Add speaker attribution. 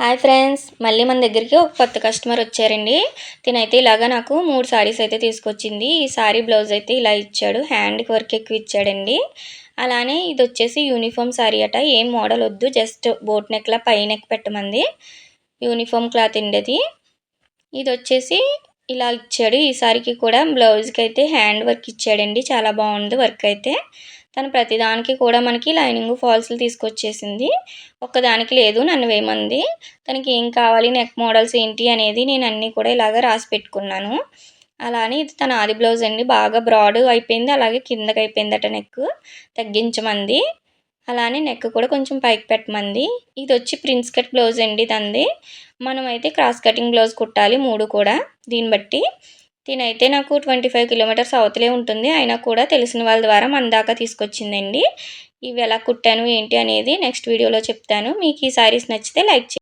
Speaker 1: Hi friends మళ్ళీ మన దగ్గరికి ఒక కొత్త కస్టమర్ వచ్చారండి. తినైతే ఇలాగా నాకు మూడు సారీస్ అయితే తీసుకొచ్చింది. ఈ సారీ బ్లౌజ్ అయితే ఇలా ఇచ్చాడు. హ్యాండ్కి వర్క్ ఎక్కువ ఇచ్చాడండి. అలానే ఇది వచ్చేసి యూనిఫామ్ సారీ అట. ఏం మోడల్ వద్దు. జస్ట్ బోట్ నెక్లా పై నెక్ పెట్టమంది. యూనిఫామ్ క్లాత్ ఉండేది. ఇది వచ్చేసి ఇలా ఇచ్చాడు. ఈ సారీకి కూడా బ్లౌజ్కి అయితే హ్యాండ్ వర్క్ ఇచ్చాడండి. చాలా బాగుంది వర్క్ అయితే. తను ప్రతిదానికి కూడా మనకి లైనింగ్ ఫాల్స్లు తీసుకొచ్చేసింది. ఒక్కదానికి లేదు నన్ను వేయమంది. తనకి ఏం కావాలి నెక్ మోడల్స్ ఏంటి అనేది నేను అన్నీ కూడా ఇలాగ రాసి పెట్టుకున్నాను. అలానే ఇది తన ఆది బ్లౌజ్ అండి. బాగా బ్రాడ్ అయిపోయింది. అలాగే కిందకి అయిపోయిందట నెక్. తగ్గించమంది. అలానే నెక్ కూడా కొంచెం పైకి పెట్టమంది. ఇది వచ్చి ప్రిన్స్ కట్ బ్లౌజ్ అండి తంది మనం అయితే క్రాస్ కటింగ్ బ్లౌజ్ కుట్టాలి మూడు కూడా దీన్ని బట్టి. తినైతే నాకు ట్వంటీ ఫైవ్ కిలోమీటర్స్ అవతలే ఉంటుంది. అయినా కూడా తెలిసిన వాళ్ళ ద్వారా మన దాకా తీసుకొచ్చిందండి. ఇవి ఎలా కుట్టాను ఏంటి అనేది నెక్స్ట్ వీడియోలో చెప్తాను. మీకు ఈ శారీస్ నచ్చితే లైక్